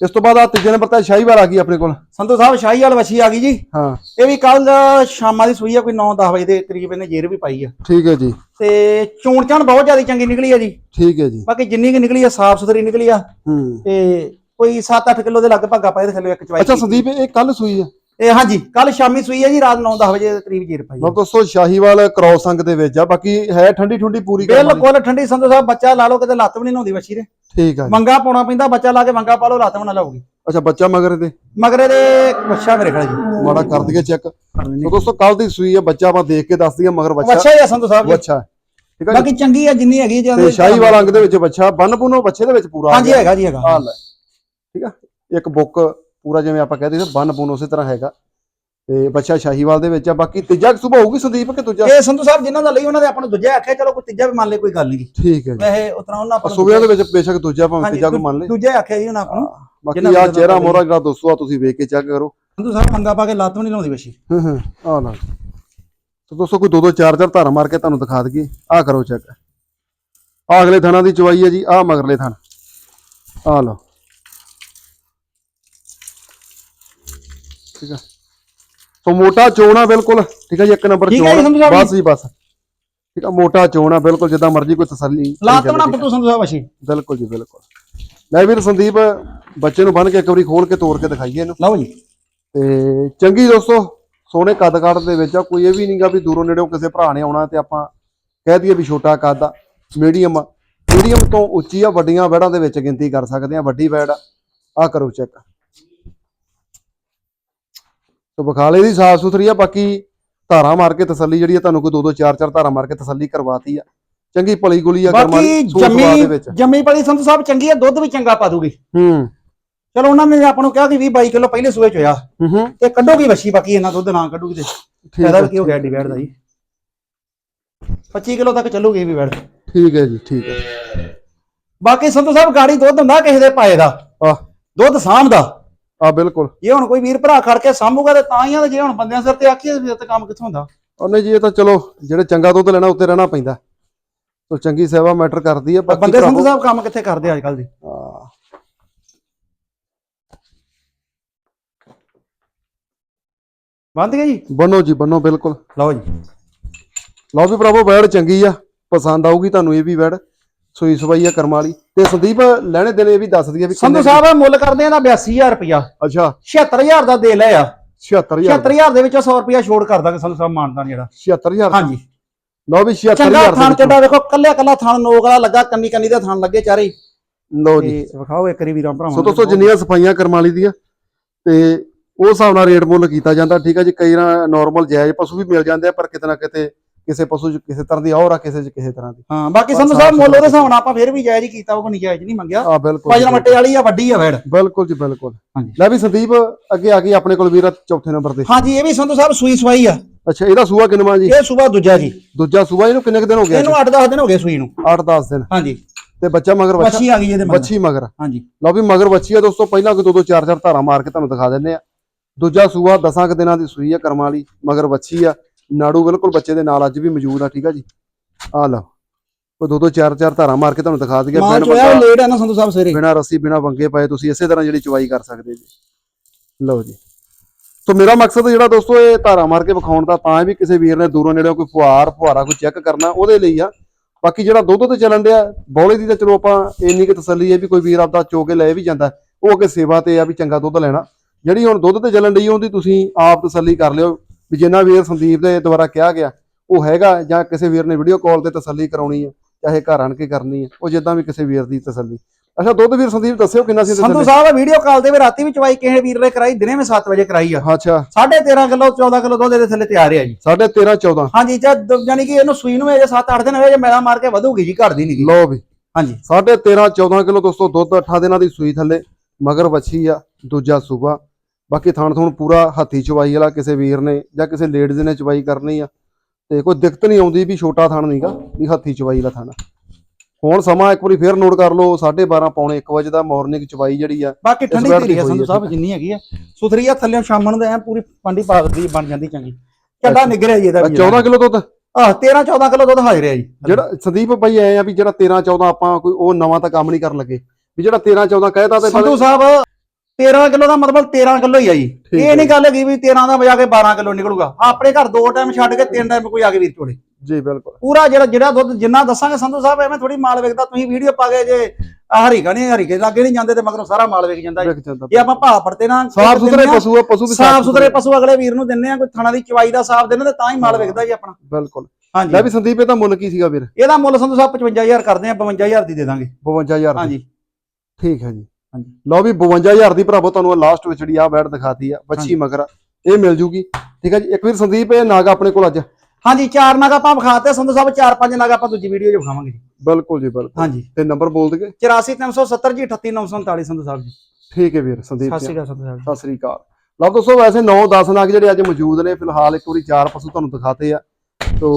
Speaker 1: ਇਸ ਤੋਂ ਬਾਅਦ ਆ ਤੀਜੇ ਨੰਬਰ ਤੇ ਸ਼ਾਹੀਵਾਲ ਆ ਗਈ ਆਪਣੇ ਕੋਲ।
Speaker 2: ਸੰਧੂ ਸਾਹਿਬ ਸ਼ਾਹੀ ਵਾਲ ਵੱਛੀ ਆ ਗਈ ਜੀ।
Speaker 1: ਹਾਂ।
Speaker 2: ਇਹ ਵੀ ਕੱਲ ਸ਼ਾਮਾਂ ਦੀ ਸੂਈ ਆ ਕੋਈ 9-10 ਵਜੇ ਦੇ ਕਰੀਬ ਇਹਨੇ ਜੇਰ ਵੀ ਪਾਈ ਆ।
Speaker 1: ਠੀਕ ਹੈ ਜੀ।
Speaker 2: ਤੇ ਚੋਣ ਚਾਣ ਬਹੁਤ ਜ਼ਿਆਦਾ ਚੰਗੀ ਨਿਕਲੀ ਆ ਜੀ।
Speaker 1: ਠੀਕ ਹੈ ਜੀ।
Speaker 2: ਬਾਕੀ ਜਿੰਨੀ ਕਿ ਨਿਕਲੀ ਆ ਸਾਫ਼ ਸੁਥਰੀ ਨਿਕਲੀ ਆ।
Speaker 1: ਹੂੰ।
Speaker 2: ਤੇ ਕੋਈ 7-8 ਕਿਲੋ ਦੇ ਲਗਭਗ ਆਪਾਂ ਇਹਦੇ ਥੱਲੇ ਇੱਕ ਚਵਾਈ
Speaker 1: ਅੱਛਾ ਸੰਦੀਪ ਇਹ ਕੱਲ ਸੂਈ ਆ?
Speaker 2: ਇਹ ਹਾਂਜੀ ਕੱਲ ਸ਼ਾਮੀ ਸੂਈ ਆ ਜੀ ਰਾਤ 9-10 ਵਜੇ ਦੇ ਕਰੀਬ ਜੇਰ ਪਾਈ ਆ।
Speaker 1: ਲਓ ਦੋਸਤੋ ਸ਼ਾਹੀਵਾਲ ਕ੍ਰੋਸ ਅੰਗ ਦੇ ਵਿੱਚ ਆ ਬਾਕੀ ਹੈ ਠੰਡੀ ਠੰਡੀ ਪੂਰੀ ਕਰਮ ਵਾਲੀ।
Speaker 2: ਬਿਲਕੁਲ ਠੰਡੀ ਸੰਧੂ ਸਾਹਿਬ ਬੱਚਾ ਲਾ ਲਓ ਕਿਤੇ ਲੱਤ ਵੀ ਨਹੀਂ ਨਹਾਉਂਦੀ ਵੱਛੀ ਦੇ।
Speaker 1: ਠੀਕ ਆ ਜੀ।
Speaker 2: ਮੰਗਾ ਪਾਉਣਾ ਪੈਂਦਾ ਬੱਚਾ ਲਾ ਕੇ ਮੰਗਾ ਪਾ ਲਓ ਲੱਤ ਵੀ ਨਾ ਲਾਊਗੀ।
Speaker 1: ਅੱਛਾ ਬੱਚਾ ਮਗਰ ਤੇ?
Speaker 2: ਮਗਰੇ ਦੇ ਬੱਚਾ ਮੇਰੇ ਜੀ।
Speaker 1: ਮਾੜਾ ਕਰ ਦਈਏ ਚੈੱਕ ਸੋ ਦੋਸਤੋ ਕੱਲ ਦੀ ਸੂਈ ਆ ਬੱਚਾ ਆਪਾਂ ਦੇਖ ਕੇ ਦੱਸ ਦਈਏ ਮਗਰ ਬੱਚਾ
Speaker 2: ਬੱਚਾ ਹੀ ਆ ਸੰਧੂ ਸਾਹਿਬ ਜੀ।
Speaker 1: ਬੱਚਾ ਠੀਕ ਆ ਜੀ।
Speaker 2: ਬਾਕੀ ਚੰਗੀ ਆ ਜਿੰਨੀ ਹੈਗੀ ਜੀ
Speaker 1: ਤੇ ਸ਼ਾਹੀਵਾਲ ਅੰਗ ਦੇ ਵਿੱਚ ਬੱਚਾ ਬੰਨ ਪੁਨੋ ਬੱਚੇ ਦੇ ਵਿੱਚ ਪੂਰਾ ਆ
Speaker 2: ਹਾਂਜੀ
Speaker 1: ਗਿਆ।
Speaker 2: ਹੈਗਾ ਜੀ ਹੈਗਾ।
Speaker 1: ਆ ਲੈ। ਠੀਕ ਆ। ਇੱਕ ਬੁੱਕ ਪੂਰਾ ਜਿਵੇਂ ਆਪਾਂ ਕਹਦੇ ਸੀ ਬੰਨ ਪੁਨ ਉਸੇ ਤਰ੍ਹਾਂ ਹੈਗਾ। ਤੇ ਬੱਚਾ ਸ਼ਾਹੀਵਾਲ ਦੇ ਵਿੱਚ ਆ ਬਾਕੀ ਤੀਜਾ ਸੁਭਾ ਹੋਊਗੀ ਸੰਦੀਪ ਕਿ ਦੂਜਾ?
Speaker 2: ਇਹ ਸੰਧੂ ਸਾਹਿਬ ਜਿਨ੍ਹਾਂ ਦਾ ਲਈ ਉਹਨਾਂ ਦੇ ਆਪਾਂ ਨੂੰ ਦੂਜਾ ਆਖਿਆ ਚਲੋ ਕੋਈ ਤੀਜਾ ਵੀ ਮੰਨ ਲੈ ਕੋਈ ਗੱਲ ਨਹੀਂ।
Speaker 1: ਠੀਕ ਹੈ ਜੀ।
Speaker 2: ਵੈਸੇ ਉਤਰਾ ਉਹਨਾਂ ਆਪਾਂ
Speaker 1: ਸੁਬਿਆਂ ਦੇ ਵਿੱਚ ਬੇਸ਼ੱਕ ਦੂਜਾ ਭਾਵੇਂ ਤੀਜਾ ਕੋ ਮੰਨ ਲੈ
Speaker 2: ਦੂਜਾ ਆਖਿਆ ਜੀ ਉਹਨਾਂ ਆਪਾਂ ਨੂੰ।
Speaker 1: ਬਾਕੀ ਆ ਚਿਹਰਾ ਮੋਰਾ ਜਿਹੜਾ ਦੋਸਤੋ ਆ ਤੁਸੀਂ ਵੇਖ ਕੇ ਚੈੱਕ ਕਰੋ।
Speaker 2: ਸੰਧੂ ਸਾਹਿਬ ਮੰਗਾ ਪਾ ਕੇ ਲੱਤ ਵੀ ਨਹੀਂ ਲਾਉਂਦੀ ਵਸ਼ੀ
Speaker 1: ਹਾਂ ਹਾਂ ਆ ਨਾ ਤੇ ਦੋਸਤੋ ਕੋਈ ਦੋ ਦੋ ਚਾਰ ਚਾਰ ਧਾਰਾ ਮਾਰ ਕੇ ਤੁਹਾਨੂੰ ਦਿਖਾ ਦਈਏ। ਆਹ ਕਰੋ ਚੈੱਕ। ਆਹ ਅਗਲੇ ਥਾਣਾ ਦੀ ਚਵਾਈ ਹੈ ਜੀ ਆਹ ਮਗਰਲੇ ਥਣ ਆਹ ਲਓ। ਠੀਕ ਆ ਸੋ ਮੋਟਾ ਚੋਣਾ ਬਿਲਕੁਲ ਠੀਕ ਹੈ ਜੀ ਇੱਕ ਨੰਬਰ ਚੋਣ। ਬਸ ਜੀ ਬਸ। ਠੀਕ ਆ ਮੋਟਾ ਚੋਣਾ ਬਿਲਕੁਲ ਜਿੱਦਾਂ ਮਰਜ਼ੀ ਕੋਈ ਤਸੱਲੀ
Speaker 2: ਲਾਤ ਬਣਾ
Speaker 1: ਆ।
Speaker 2: ਪੱਟੂ ਸੰਧੂ ਸਾਹਿਬ ਅਸ਼ੀ।
Speaker 1: ਬਿਲਕੁਲ ਜੀ ਬਿਲਕੁਲ। ਲੈ ਵੀਰ ਸੰਦੀਪ ਬੱਚੇ ਨੂੰ ਬੰਨ ਕੇ ਇੱਕ ਵਾਰੀ ਖੋਲ ਕੇ ਤੋੜ ਕੇ ਦਿਖਾਈਏ ਇਹਨੂੰ।
Speaker 2: ਲਓ ਜੀ।
Speaker 1: ਤੇ ਚੰਗੀ ਦੋਸਤੋ ਸੋਹਣੇ ਕੱਦ ਕਾਠ ਦੇ ਵਿੱਚ ਆ। ਕੋਈ ਇਹ ਵੀ ਨਹੀਂਗਾ ਵੀ ਦੂਰੋਂ ਨੇੜੋਂ ਕਿਸੇ ਭਰਾ ਨੇ ਆਉਣਾ ਤੇ ਆਪਾਂ ਕਹਿ ਦਈਏ ਵੀ ਛੋਟਾ ਕੱਦ ਆ। ਮੀਡੀਅਮ ਮੀਡੀਅਮ ਤੋਂ ਉੱਚੀ ਆ ਵੱਡੀਆਂ ਵੈੜਾਂ ਦੇ ਵਿੱਚ ਗਿਣਤੀ ਕਰ ਸਕਦੇ ਆ। ਵੱਡੀ ਵੈੜ ਆ। ਕਰੋ ਚੈੱਕ ਤੋ ਬਖਾਲੇ ਦੀ ਸਾਫ਼ ਸੁਥਰੀ ਆ ਬਾਕੀ ਧਾਰਾਂ ਮਾਰ ਕੇ ਤਸੱਲੀ ਜਿਹੜੀ ਆ ਤੁਹਾਨੂੰ ਕੋਈ ਦੋ ਦੋ ਚਾਰ ਚਾਰ ਧਾਰਾਂ ਮਾਰ ਕੇ ਤਸੱਲੀ ਕਰਵਾਤੀ ਆ। ਚੰਗੀ ਪਲੀ ਗੁਲੀ ਆ ਕਰਮਾਂ ਦੀ
Speaker 2: ਬਾਕੀ
Speaker 1: ਸੂਤ
Speaker 2: ਜੰਮੀ ਜੰਮੀ ਪਲੀ ਸੰਧੂ ਸਾਹਿਬ ਚੰਗੀ ਹੈ ਦੁੱਧ ਵੀ ਚੰਗਾ ਪਾ ਦੂਗੀ।
Speaker 1: ਹੂੰ।
Speaker 2: ਚਲੋ ਉਹਨਾਂ ਨੇ ਆਪਾਂ ਨੂੰ ਕਿਹਾ ਕਿ 20 22 ਕਿਲੋ ਪਹਿਲੇ ਸੂਏ ਚ ਹੋਇਆ।
Speaker 1: ਹੂੰ ਹੂੰ।
Speaker 2: ਤੇ ਕੱਢੋਗੀ ਵੱਛੀ ਬਾਕੀ ਇਹਨਾਂ ਦੁੱਧ ਨਾ ਕੱਢੂਗੀ ਤੇ ਫਾਇਦਾ ਵੀ ਕੀ ਹੋ ਗਿਆ ਡਿਵੈਡ ਦਾ ਜੀ। 25 ਕਿਲੋ ਤੱਕ ਚੱਲੂਗੀ ਵੀ ਵੈੜ
Speaker 1: ਠੀਕ ਹੈ ਜੀ ਠੀਕ ਹੈ
Speaker 2: ਬਾਕੀ ਸੰਧੂ ਸਾਹਿਬ ਗਾੜੀ ਦੁੱਧ ਹੁੰਦਾ ਕਿਸੇ ਦੇ ਪਾਏ ਦਾ।
Speaker 1: ਆਹ
Speaker 2: ਦੁੱਧ ਸਾਂਭ ਦਾ
Speaker 1: ਆ ਬਿਲਕੁਲ।
Speaker 2: ਜੇ ਹੁਣ ਕੋਈ ਵੀਰ ਭਰਾ ਖੜ ਕੇ ਸਾਂਭੂਗਾ ਤੇ ਤਾਂ ਹੀ ਆ ਤੇ ਜੇ ਹੁਣ ਬੰਦਿਆਂ ਸਿਰ ਤੇ ਆਖੀਏ ਫਿਰ ਤੇ ਕੰਮ ਕਿੱਥੋਂ ਹੁੰਦਾ?
Speaker 1: ਉਹਨੇ ਜੀ ਇਹ ਤਾਂ ਚਲੋ ਜਿਹੜੇ ਚੰਗਾ ਦੁੱਧ ਲੈਣਾ ਉੱਤੇ ਰਹਿਣਾ ਪੈਂਦਾ। ਸੋ ਚੰਗੀ ਸੇਵਾ ਮੈਟਰ ਕਰਦੀ ਆ ਬਾਕੀ
Speaker 2: ਬੰਦੇ
Speaker 1: ਭਰਾਵੋ-
Speaker 2: ਸਾਹਿਬ ਕੰਮ ਕਿੱਥੇ ਕਰਦੇ ਅੱਜ ਕੱਲ ਦੇ?
Speaker 1: ਹਾਂ।
Speaker 2: ਬੰਦ ਗਿਆ ਜੀ?
Speaker 1: ਬੰਨੋ ਜੀ ਬੰਨੋ ਬਿਲਕੁਲ।
Speaker 2: ਲਓ ਜੀ।
Speaker 1: ਲਓ ਵੀ ਭਰਾਵੋ ਵੈੜ ਚੰਗੀ ਆ। ਪਸੰਦ ਆਊਗੀ ਤੁਹਾਨੂੰ ਇਹ ਵੀ ਵੈੜ। ਸੂਈ ਸਵਾਈ ਆ ਕਰਮ ਵਾਲੀ। ਤੇ ਸੰਦੀਪ ਲੈਣੇ ਦੇਣੇ ਵੀ ਦੱਸ ਦਈਏ ਵੀ
Speaker 2: ਸੰਧੂ ਸਾਹਿਬ ਮੁੱਲ ਕਰਦੇ ਆ ਦਾ 82000 ਰੁਪਇਆ।
Speaker 1: ਅੱਛਾ।
Speaker 2: 76000 ਦਾ ਦੇ ਲਿਆ
Speaker 1: 76000
Speaker 2: 76000 ਦੇ। ਵਿੱਚੋਂ 100 ਰੁਪਇਆ ਛੋੜ ਕਰ ਦਾਂਗੇ ਸੰਧੂ ਸਾਹਿਬ ਮਾਨਦਾਨ ਜਿਹੜਾ।
Speaker 1: 76000
Speaker 2: ਹਾਂਜੀ।
Speaker 1: ਲਓ ਵੀ
Speaker 2: ਚੰਗਾ
Speaker 1: 76000
Speaker 2: ਥਣ ਚੱਡਾ ਵੇਖੋ ਕੱਲਿਆ ਕੱਲਾ ਥਣ ਨੋਕ ਵਾਲਾ ਲੱਗਾ ਕੰਨੀ ਕੰਨੀ ਦੇ ਥਣ ਲੱਗੇ ਚਾਰੇ।
Speaker 1: ਲਓ ਜੀ।
Speaker 2: ਵਿਖਾਓ ਇੱਕ ਵਾਰੀ ਵੀਰਾਂ ਭਰਾਵਾਂ
Speaker 1: ਸੋ। ਦੋਸਤੋ ਜਿੰਨੀਆਂ ਸਫਾਈਆਂ ਕਰਮ ਵਾਲੀ ਦੀਆਂ ਤੇ ਉਸ ਹਿਸਾਬ ਨਾਲ ਰੇਟ ਮੁੱਲ ਕੀਤਾ ਜਾਂਦਾ। ਠੀਕ ਹੈ ਜੀ ਕਈ ਨਾ ਨਾਰਮਲ ਜਾਇਜ਼ ਪਸ਼ੂ ਵੀ ਮਿਲ ਜਾਂਦੇ ਆ ਪਰ ਕਿਤੇ ਨਾ ਕਿਤੇ ਕਿਸੇ ਪਸ਼ੂ 'ਚ ਕਿਸੇ ਤਰ੍ਹਾਂ ਦੀ ਔਰ ਆ ਕਿਸੇ 'ਚ ਕਿਸੇ ਤਰ੍ਹਾਂ ਦੀ।
Speaker 2: ਹਾਂ ਬਾਕੀ ਸੰਧੂ ਸਾਹਿਬ ਮੁੱਲ ਉਹਦੇ ਹਿਸਾਬ ਨਾਲ ਆਪਾਂ ਫੇਰ ਵੀ ਜਾਇਜ਼ ਹੀ ਕੀਤਾ ਉਹ ਕੋਈ ਨਜਾਇਜ਼ ਨਹੀਂ ਮੰਗਿਆ।
Speaker 1: ਆ ਬਿਲਕੁਲ
Speaker 2: ਵਜਨ ਮੱਟੇ ਵਾਲੀ ਆ ਵੱਡੀ ਆ ਵੈੜ
Speaker 1: ਬਿਲਕੁਲ ਜੀ ਬਿਲਕੁਲ।
Speaker 2: ਹਾਂਜੀ।
Speaker 1: ਲੈ ਵੀ ਸੰਦੀਪ ਅੱਗੇ ਆ ਗਈ ਆਪਣੇ ਕੋਲ ਵੀਰ ਚੌਥੇ ਨੰਬਰ ਤੇ।
Speaker 2: ਹਾਂਜੀ ਇਹ ਵੀ ਸੰਧੂ ਸਾਹਿਬ ਸੂਈ ਸਵਾਈ ਆ।
Speaker 1: ਅੱਛਾ ਇਹਦਾ ਸੂਆ ਕਿੰਨਵਾਂ ਜੀ?
Speaker 2: ਇਹ ਸੂਬਾ ਦੂਜਾ ਜੀ।
Speaker 1: ਦੂਜਾ ਸੂਆ ਇਹਨੂੰ ਕਿੰਨੇ ਕੁ ਦਿਨ ਹੋ ਗਏ
Speaker 2: ਇਹਨੂੰ 8-10 ਦਿਨ ਹੋ ਗਏ ਸੂਈ ਨੂੰ।
Speaker 1: 8-10 ਦਿਨ।
Speaker 2: ਹਾਂਜੀ।
Speaker 1: ਤੇ ਬੱਚਾ ਮਗਰ ਬੱਚਾ?
Speaker 2: ਆ ਗਈ ਇਹਦੇ ਮਗਰ।
Speaker 1: ਬੱਚੀ ਮਗਰ।
Speaker 2: ਹਾਂਜੀ।
Speaker 1: ਲਓ ਵੀ ਮਗਰ ਬੱਚੀ ਆ ਦੋਸਤੋ ਪਹਿਲਾਂ ਕੋਈ ਦੋ ਦੋ ਚਾਰ ਚਾਰ ਧਾਰਾਂ ਮਾਰ ਕੇ ਤੁਹਾਨੂੰ ਦਿਖਾ ਦਿੰਨੇ ਆ। ਦੂਜਾ ਸੂਆ ਦਸਾਂ ਕੁ ਦਿਨਾਂ ਦੀ ਸੂਈ ਆ ਕਰਮਾਂ ਵਾਲੀ ਮਗਰ ਬੱਚੀ ਆ। ਨਾੜੂ ਬਿਲਕੁਲ ਬੱਚੇ ਦੇ ਨਾਲ ਅੱਜ ਵੀ ਮੌਜੂਦ ਆ ਠੀਕ ਆ ਜੀ। ਆ ਲਓ ਕੋਈ ਦੋ ਦੋ ਚਾਰ ਚਾਰ ਧਾਰਾਂ ਮਾਰ ਕੇ ਤੁਹਾਨੂੰ ਦਿਖਾ ਦਈਏ। ਬਿਨ
Speaker 2: ਚੋਇਆ ਲੇਟ ਆ ਨਾ ਸੰਧੂ ਸਾਹਿਬ ਸਵੇਰੇ।
Speaker 1: ਬਿਨਾ ਰੱਸੀ ਬਿਨਾ ਵੰਗੇ ਪਏ ਤੁਸੀਂ ਇਸੇ ਤਰ੍ਹਾਂ ਜਿਹੜੀ ਚਵਾਈ ਕਰ ਸਕਦੇ ਜੀ। ਲਓ ਜੀ। ਸੋ ਮੇਰਾ ਮਕਸਦ ਜਿਹੜਾ ਦੋਸਤੋ ਇਹ ਧਾਰਾ ਮਾਰ ਕੇ ਵਿਖਾਉਣ ਦਾ ਤਾਂ ਵੀ ਕਿਸੇ ਵੀਰ ਨੇ ਦੂਰੋਂ ਨੇੜਿਓਂ ਕੋਈ ਫੁਹਾਰ ਫੁਹਾਰਾ ਕੋਈ ਚੈੱਕ ਕਰਨਾ ਉਹਦੇ ਲਈ ਆ। ਬਾਕੀ ਜਿਹੜਾ ਦੁੱਧ ਤੇ ਚੱਲਣ ਡਿਆ ਬੌਲੇ ਦੀ ਤਾਂ ਚਲੋ ਆਪਾਂ ਇੰਨੀ ਕੁ ਤਸੱਲੀ ਹੈ ਵੀ ਕੋਈ ਵੀਰ ਆਪਦਾ ਚੋ ਕੇ ਲੈ ਵੀ ਜਾਂਦਾ। ਉਹ ਅੱਗੇ ਸੇਵਾ ਤੇ ਆ ਵੀ ਚੰਗਾ ਦੁੱਧ ਲੈਣਾ। ਜਿਹੜੀ ਹੁਣ ਦੁੱਧ ਤੇ ਚੱਲਣ ਡਈ ਉਹਦੀ ਤੁਸੀਂ ਆਪ ਤਸੱਲੀ ਕਰ ਲਿਓ। ਵੀ ਜਿੰਨਾ ਵੀਰ ਸੰਦੀਪ ਦੇ ਦੁਆਰਾ ਕਿਹਾ ਗਿਆ ਉਹ ਹੈਗਾ ਜਾਂ ਕਿਸੇ ਵੀਰ ਨੇ ਵੀਡੀਓ ਕਾਲ ਤੇ ਤਸੱਲੀ ਕਰਾਉਣੀ ਹੈ ਚਾਹੇ ਘਰ ਆਣ ਕੇ ਕਰਨੀ ਹੈ ਉਹ ਜਿੱਦਾਂ ਵੀ ਕਿਸੇ ਵੀਰ ਦੀ ਤਸੱਲੀ। ਅੱਛਾ ਦੁੱਧ ਵੀਰ ਸੰਦੀਪ ਦੱਸਿਓ ਕਿੰਨਾ ਸੀ
Speaker 2: ਸੰਧੂ ਸਾਹਿਬ ਵੀਡੀਓ ਕਾਲ ਤੇ ਵੀ ਰਾਤੀ ਵੀ ਚਵਾਈ ਕਿਸੇ ਵੀਰ ਨੇ ਕਰਾਈ ਦਿਨੇ ਵੀ 7 ਵਜੇ ਕਰਾਈ ਆ।
Speaker 1: ਅੱਛਾ।
Speaker 2: 13.5 ਕਿਲੋ 14 ਕਿਲੋ ਦੁੱਧ ਦੇ ਥੱਲੇ ਤਿਆਰ ਆ ਜੀ।
Speaker 1: ਸਾਢੇ 13 14
Speaker 2: ਹਾਂਜੀ ਜਦ ਯਾਨੀ ਕਿ ਇਹਨੂੰ ਸੂਈ ਨੂੰ ਅਜੇ 7-8 ਦਿਨ ਹੋਏ ਜੇ ਮੇਲਾ ਮਾਰ ਕੇ ਵਧੂਗੀ ਜੀ ਘਟਦੀ ਨਹੀਂ
Speaker 1: ਲਓ ਵੀ।
Speaker 2: ਹਾਂਜੀ।
Speaker 1: ਸਾਢੇ 13 14 ਕਿਲੋ ਦੋਸਤੋ ਦੁੱਧ 8 ਦਿਨਾਂ ਦੀ ਸੂਈ ਥੱਲੇ ਮਗਰ ਵੱਛੀ ਆ ਦੂਜਾ ਸੂਬਾ। ਬਾਕੀ ਥਣ ਥਣ ਪੂਰਾ ਹੱਥੀ ਚਵਾਈ ਵਾਲਾ ਕਿਸੇ ਵੀਰ ਨੇ ਜਾਂ ਕਿਸੇ ਲੇਡੀਜ਼ ਨੇ ਚਵਾਈ ਕਰਨੀ ਆ। ਤੇ ਕੋਈ ਦਿੱਕਤ ਨਹੀਂ ਆਉਂਦੀ ਵੀ ਛੋਟਾ ਥਣ ਨਹੀਂਗਾ ਵੀ ਹੱਥੀ ਚਵਾਈ ਵਾਲਾ ਥਣ ਹੁਣ ਸਮਾਂ ਇੱਕ ਵਾਰੀ ਫੇਰ ਨੋਟ ਕਰ ਲਓ 12:30 ਪੌਣੇ 1 ਵਜੇ ਦਾ ਮਾਰਨਿੰਗ ਚਵਾਈ ਜਿਹੜੀ ਆ
Speaker 2: ਬਾਕੀ ਠੰਡੀ
Speaker 1: ਦੀ
Speaker 2: ਆ ਸੰਧੂ ਸਾਹਿਬ ਜਿੰਨੀ ਹੈਗੀ ਆ। ਸੁਥਰੀ ਆ ਥੱਲੇ ਸ਼ਾਮਾਂ ਨੂੰ ਤਾਂ ਐ ਪੂਰੀ ਪੰਡੀ ਪਾ ਦਿੰਦੀ ਬਣ ਜਾਂਦੀ ਚੰਗੀ। ਚੱਡਾ ਨਿਗਰਿਆ ਜੀ ਇਹਦਾ ਵੀ।
Speaker 1: 14 ਕਿਲੋ ਦੁੱਧ?
Speaker 2: ਆਹ 13 14 ਕਿਲੋ ਦੁੱਧ ਹਾਜ਼ਰ ਹੈ ਜੀ।
Speaker 1: ਜਿਹੜਾ ਸੰਦੀਪ ਭਾਈ ਐ ਆ ਵੀ ਜਿਹੜਾ 13 14 ਆਪਾਂ ਕੋਈ ਉਹ ਨਵਾਂ ਤਾਂ ਕੰਮ ਨਹੀਂ ਕਰਨ ਲੱਗੇ। ਵੀ ਜਿਹੜਾ 13 14 ਕਹਿਤਾ ਤੇ
Speaker 2: ਸੰਧੂ ਸਾਹਿਬ 13 ਕਿਲੋ ਦਾ ਮਤਲਬ 13 ਕਿਲੋ ਹੀ ਆ ਜੀ।
Speaker 1: ਠੀਕ
Speaker 2: ਇਹ। ਨਹੀਂ ਗੱਲ ਹੈਗੀ ਵੀ 13 ਦਾ ਵਜਾ ਕੇ 12 ਕਿਲੋ ਨਿਕਲੂਗਾ। ਆਪਣੇ ਘਰ ਦੋ ਟਾਈਮ ਛੱਡ ਕੇ ਤਿੰਨ ਟਾਈਮ ਕੋਈ ਆ ਕੇ ਵੀਰ ਚੋਲੇ।
Speaker 1: ਜੀ ਬਿਲਕੁਲ।
Speaker 2: ਪੂਰਾ ਜਿਹੜਾ ਜਿਹੜਾ ਦੁੱਧ ਜਿੰਨਾ ਦੱਸਾਂਗੇ ਸੰਧੂ ਸਾਹਿਬ ਐਵੇਂ ਥੋੜੀ ਮਾਲ ਵੇਖਦਾ ਤੁਸੀਂ ਵੀਡੀਓ ਪਾ ਗਏ ਜੇ ਹਰੀਕਾ ਨਹੀਂ ਹਰੀਕੇ ਲਾਗੇ ਨਹੀਂ ਜਾਂਦੇ ਤੇ ਮਗਰੋਂ ਸਾਰਾ ਮਾਲ ਵੇਖ ਜਾਂਦਾ ਇਹ ਆਪਾਂ ਭਾਅ ਪੜਤੇ ਨਾ
Speaker 1: ਸਾਫ਼ ਸੁਥਰੇ ਪਸ਼ੂ ਆ ਪਸ਼ੂ ਵੀ
Speaker 2: ਸਾਫ਼ ਸੁਥਰੇ ਪਸ਼ੂ ਅਗਲੇ ਵੀਰ ਨੂੰ ਦਿੰਨੇ ਆ ਕੋਈ ਥਣਾ ਦੀ ਚਵਾਈ ਦਾ ਸਾਫ਼ ਦਿੰਨੇ ਤੇ ਤਾਂ ਹੀ ਮਾਲ ਵੇਖਦਾ ਜੀ ਆਪਣਾ।
Speaker 1: ਬਿਲਕੁਲ।
Speaker 2: ਹਾਂਜੀ।
Speaker 1: ਲੈ ਵੀ ਸੰਦੀਪ ਇਹ ਤਾਂ ਮੁੱਲ ਕੀ ਸੀਗਾ ਵੀਰ?
Speaker 2: ਇਹਦਾ ਮੁੱਲ ਸੰਧੂ ਸਾਹਿਬ 55000 ਕਰਦੇ ਆ 52000 ਦੀ ਦੇ ਦਾਂਗੇ।
Speaker 1: 52000 ਦੀ।
Speaker 2: ਹਾਂਜੀ।
Speaker 1: ਠੀਕ ਹੈ ਜੀ। ਲਓ ਵੀ 52000 ਦੀ ਭਰਾਵੋ ਤੁਹਾਨੂੰ ਲਾਸਟ ਵਿੱਚ ਜਿਹੜੀ ਆ ਬੈਡ ਦਿਖਾਤੀ ਆ ਬੱਚੀ। ਮਗਰ। ਇਹ ਮਿਲ ਜੂਗੀ। ਠੀਕ ਹੈ ਜੀ? ਇੱਕ ਵੀਰ ਸੰਦੀਪ ਇਹ ਨਾਗ ਆਪਣੇ ਕੋਲ ਅੱਜ।
Speaker 2: ਹਾਂਜੀ ਚਾਰ ਨਗ ਆਪਾਂ ਵਿਖਾਤੇ ਸੰਧੂ ਸਾਹਿਬ ਚਾਰ ਪੰਜ ਨਗ ਆਪਾਂ ਦੂਜੀ ਵੀਡੀਓ 'ਚ ਵਿਖਾਵਾਂਗੇ ਜੀ।
Speaker 1: ਬਿਲਕੁਲ ਜੀ ਬਿਲਕੁਲ।
Speaker 2: ਹਾਂਜੀ।
Speaker 1: ਤੇ ਨੰਬਰ ਬੋਲ ਦਗੇ
Speaker 2: 84370 ਜੀ 38947 ਸੰਧੂ ਸਾਹਿਬ ਜੀ।
Speaker 1: ਠੀਕ ਹੈ ਵੀਰ ਸੰਦੀਪ
Speaker 2: ਸਤਿ ਸ਼੍ਰੀ ਅਕਾਲ ਸੰਧੂ ਸਾਹਿਬ ਜੀ।
Speaker 1: ਸਤਿ ਸ੍ਰੀ ਅਕਾਲ। ਲਓ ਦੋਸਤੋ ਵੈਸੇ 9-10 ਨਾਗ ਜਿਹੜੇ ਅੱਜ ਮੌਜੂਦ ਨੇ ਫਿਲਹਾਲ ਇੱਕ ਵਾਰੀ ਚਾਰ ਪਸ਼ੂ ਤੁਹਾਨੂੰ ਦਿਖਾਤੇ ਆ। ਤੋ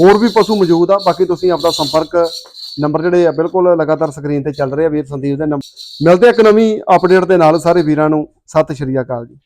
Speaker 1: ਹੋਰ ਵੀ ਪਸ਼ੂ ਮੌਜੂਦ ਆ ਬਾਕੀ ਤੁਸੀਂ ਆਪਦਾ ਸੰਪਰਕ ਨੰਬਰ ਜਿਹੜੇ ਆ ਬਿਲਕੁਲ ਲਗਾਤਾਰ ਸਕਰੀਨ ਤੇ ਚੱਲ ਰਹੇ ਆ ਵੀਰ ਸੰਦੀਪ ਦੇ ਮਿਲਦੇ ਆ ਇੱਕ ਨਵੀਂ ਅਪਡੇਟ ਦੇ ਨਾਲ ਸਾਰੇ ਵੀਰਾਂ ਨੂੰ। ਸਤਿ ਸ਼੍ਰੀ ਅਕਾਲ ਜੀ।